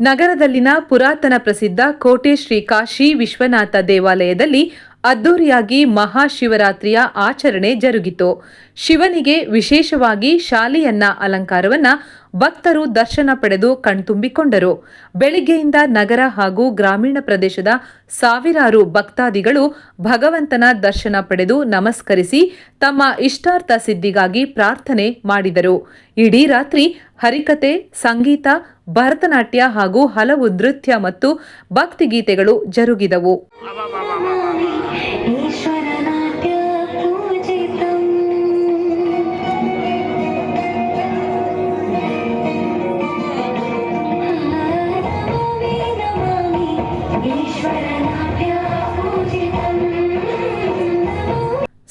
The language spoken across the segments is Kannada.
ನಗರದಲ್ಲಿನ ಪುರಾತನ ಪ್ರಸಿದ್ಧ ಕೋಟೆ ಶ್ರೀ ಕಾಶಿ ವಿಶ್ವನಾಥ ದೇವಾಲಯದಲ್ಲಿ ಅದ್ದೂರಿಯಾಗಿ ಮಹಾಶಿವರಾತ್ರಿಯ ಆಚರಣೆ ಜರುಗಿತು. ಶಿವನಿಗೆ ವಿಶೇಷವಾಗಿ ಶಾಲೆಯನ್ನ ಅಲಂಕಾರವನ್ನ ಭಕ್ತರು ದರ್ಶನ ಪಡೆದು ಕಣ್ತುಂಬಿಕೊಂಡರು. ಬೆಳಿಗ್ಗೆಯಿಂದ ನಗರ ಹಾಗೂ ಗ್ರಾಮೀಣ ಪ್ರದೇಶದ ಸಾವಿರಾರು ಭಕ್ತಾದಿಗಳು ಭಗವಂತನ ದರ್ಶನ ಪಡೆದು ನಮಸ್ಕರಿಸಿ ತಮ್ಮ ಇಷ್ಟಾರ್ಥ ಸಿದ್ಧಿಗಾಗಿ ಪ್ರಾರ್ಥನೆ ಮಾಡಿದರು. ಇಡೀ ರಾತ್ರಿ ಹರಿಕತೆ, ಸಂಗೀತ, ಭರತನಾಟ್ಯ ಹಾಗೂ ಹಲವು ನೃತ್ಯ ಮತ್ತು ಭಕ್ತಿಗೀತೆಗಳು ಜರುಗಿದವು.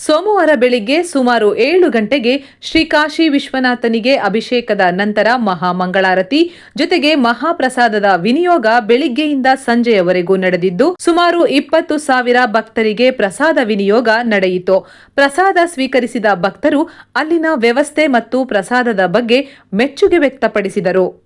ಸೋಮವಾರ ಬೆಳಿಗ್ಗೆ ಸುಮಾರು ಏಳು ಗಂಟೆಗೆ ಶ್ರೀ ಕಾಶಿ ವಿಶ್ವನಾಥನಿಗೆ ಅಭಿಷೇಕದ ನಂತರ ಮಹಾಮಂಗಳಾರತಿ, ಜೊತೆಗೆ ಮಹಾಪ್ರಸಾದದ ವಿನಿಯೋಗ ಬೆಳಿಗ್ಗೆಯಿಂದ ಸಂಜೆಯವರೆಗೂ ನಡೆದಿದ್ದು, ಸುಮಾರು ಇಪ್ಪತ್ತು ಸಾವಿರ ಭಕ್ತರಿಗೆ ಪ್ರಸಾದ ವಿನಿಯೋಗ ನಡೆಯಿತು. ಪ್ರಸಾದ ಸ್ವೀಕರಿಸಿದ ಭಕ್ತರು ಅಲ್ಲಿನ ವ್ಯವಸ್ಥೆ ಮತ್ತು ಪ್ರಸಾದದ ಬಗ್ಗೆ ಮೆಚ್ಚುಗೆ ವ್ಯಕ್ತಪಡಿಸಿದರು.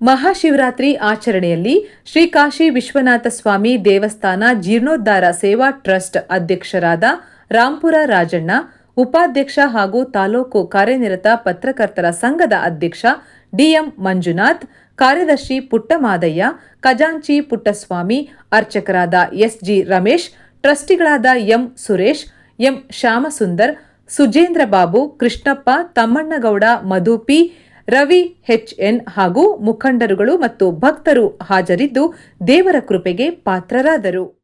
ಮಹಾಶಿವರಾತ್ರಿ ಆಚರಣೆಯಲ್ಲಿ ಶ್ರೀ ಕಾಶಿ ವಿಶ್ವನಾಥ ಸ್ವಾಮಿ ದೇವಸ್ಥಾನ ಜೀರ್ಣೋದ್ಧಾರ ಸೇವಾ ಟ್ರಸ್ಟ್ ಅಧ್ಯಕ್ಷರಾದ ರಾಂಪುರ ರಾಜಣ್ಣ, ಉಪಾಧ್ಯಕ್ಷ ಹಾಗೂ ತಾಲೂಕು ಕಾರ್ಯನಿರತ ಪತ್ರಕರ್ತರ ಸಂಘದ ಅಧ್ಯಕ್ಷ ಡಿಎಂ ಮಂಜುನಾಥ್, ಕಾರ್ಯದರ್ಶಿ ಪುಟ್ಟಮಾದಯ್ಯ, ಖಜಾಂಚಿ ಪುಟ್ಟಸ್ವಾಮಿ, ಅರ್ಚಕರಾದ ಎಸ್ಜಿ ರಮೇಶ್, ಟ್ರಸ್ಟಿಗಳಾದ M Suresh, M Shyamsundar, Sujendra Babu, Krishnappa, Thammannagowda ಮಧುಪಿ Ravi N ಹಾಗೂ ಮುಖಂಡರುಗಳು ಮತ್ತು ಭಕ್ತರು ಹಾಜರಿದ್ದು ದೇವರ ಕೃಪೆಗೆ ಪಾತ್ರರಾದರು.